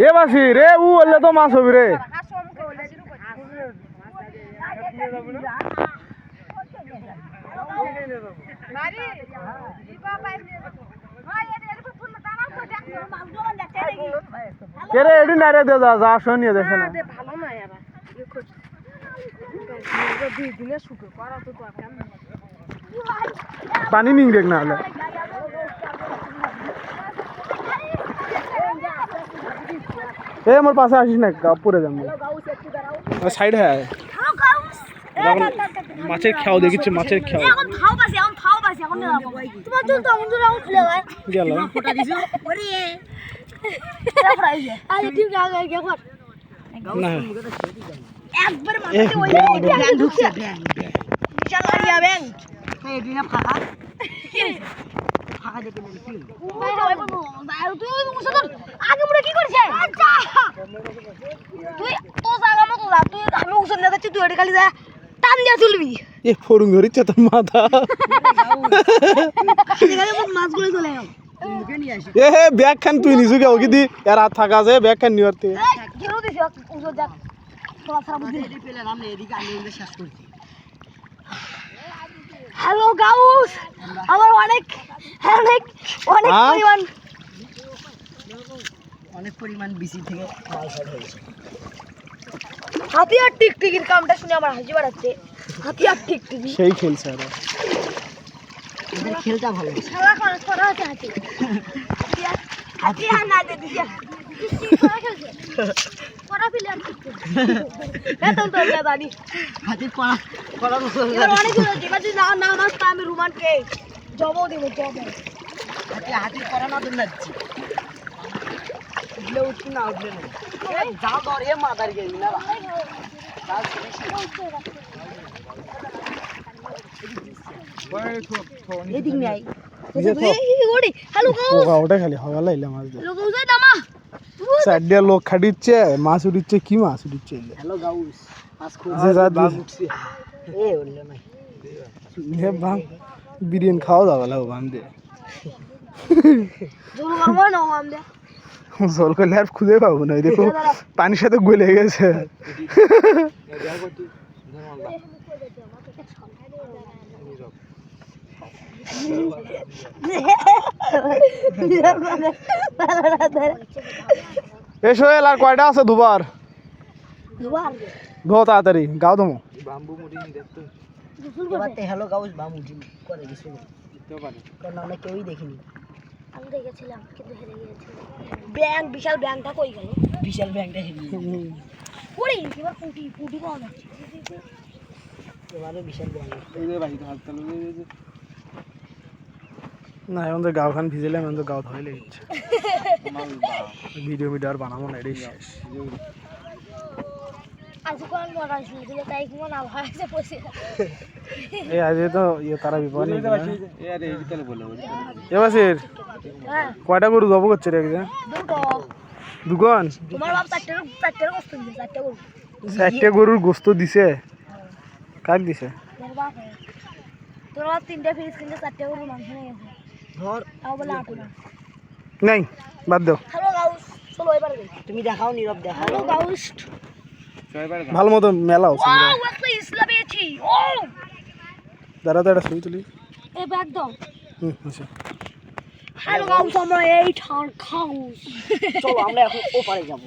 এ বাসি রে উ বললে তো মাছ হবি রে। কে এডি না রে দে যা যা আসো দেখে না ভালো না দুই দিনে শুকে করা তো দরকার পানি নিং দেখ না হলে। এ আমার পাশে আসিস না গা পড়ে যাব। সাইড হ্যাঁ। মাছের খেয়াও দেখিচ্ছে মাছের খেয়াও গেল। একবার মাথাতে ওই ব্যাং ঢুকছে ব্যাং বিশাল লাগিয়া ব্যাং এই দিনা ফাঁকা? ফাঁকা দেখে নিলি কি? আগে মুড়ে কি করছে তুই তো জায়গা মতো যা তুই আমি উসন না যাচ্ছি তুই ওটা খালি যা টান দিয়া তুলবি এ ফরুং ধরিচ্ছে তোর মাথা মাছগুলো চলে গেল এ হে ব্যাগ খান তুই নিছু কে ওকে দি এর হাত থাকা আছে ব্যাগ খান হ্যালো গাউস আমার অনেক অনেক অনেক? পরিমাণ অনেক পরিমাণ বিসি থেকে মাল শর্ট হয়েছে। হাতিয়ার টিকটিকির কামটা শুনে আমার হাসি বাড়াচ্ছে। হাতিয়ার টিকটিকি। সেই খেলছে আর এদের খেলটা ভালো খেলা করা করা আছে হাতি হাতিয়ার হাতিয়ার না দে দিছে করা প্লেয়ার এত তো জানি। হাতে করা করা এবার অনেক দূর আছে এবার যদি না না মাস আমি রুমানকে জবও দেবো জব হাতে হাতে করা না তুমি যাচ্ছি। উঠলে উঠছি না উঠলে না। যাও ধর এ মাথার গেলি না এদিক নাই ওটা খালি হওয়া লাইলে মাছ চারডিয়া লোক খাটিচ্ছে মাছ উঠিচ্ছে কি মাছ উঠিচ্ছে হ্যালো গাউস মাছ খুব যে যা বাঘ উঠছে এ উঠলে নাই হে ভাঙ বিরিয়ানি খাওয়া না আম দে জল করলে আর খুঁজে পাবো না দেখো পানির সাথে গলে গেছে এ সোহেল আর কয়টা আছে দুবার ধো তাড়াতাড়ি গাও দমো হ্যালো গাউস বাম করে কিছু কারণ আমরা কেউই দেখিনি। আমি দেখেছিলাম কিন্তু হেরে গিয়েছি। ব্যাং বিশাল ব্যাংটা কই গেল? বিশাল ব্যাংকটা হেরিয়ে ওরে এবার পুটি পুটি পাওয়া যাচ্ছে। এবারে বিশাল ব্যাংক না এখন তো গাও খান ভিজেলে এখন তো গাও ধরে লেগেছে ভিডিও ভিডিও আর বানাবো না এটাই শেষ। এই আজ তো ইয়ে তারা বিপদ নেই এ বাসির হ্যাঁ। কয়টা গরু জব করছে রে একদিন? দুটো। দুগন তোমার চারটে গরুর গোস্ত দিছে? কাক দিছে? তোর তিনটে কিনতে চারটে মাংস নিয়ে ধর। নাই বাদ দাও। হ্যালো গাউস চলো এবারে তুমি দেখাও নীরব দেখাও। Hello guys. ভালো মতো মেলা ও হচ্ছে একটা ইসলা পেয়েছি। ও দাঁড়া তো একটা তুলি। এই ব্যাগ দাও। হুম আচ্ছা। হ্যালো গাউস আমরা এই ঠান খাউস চলো আমরা এখন ওপারে যাব।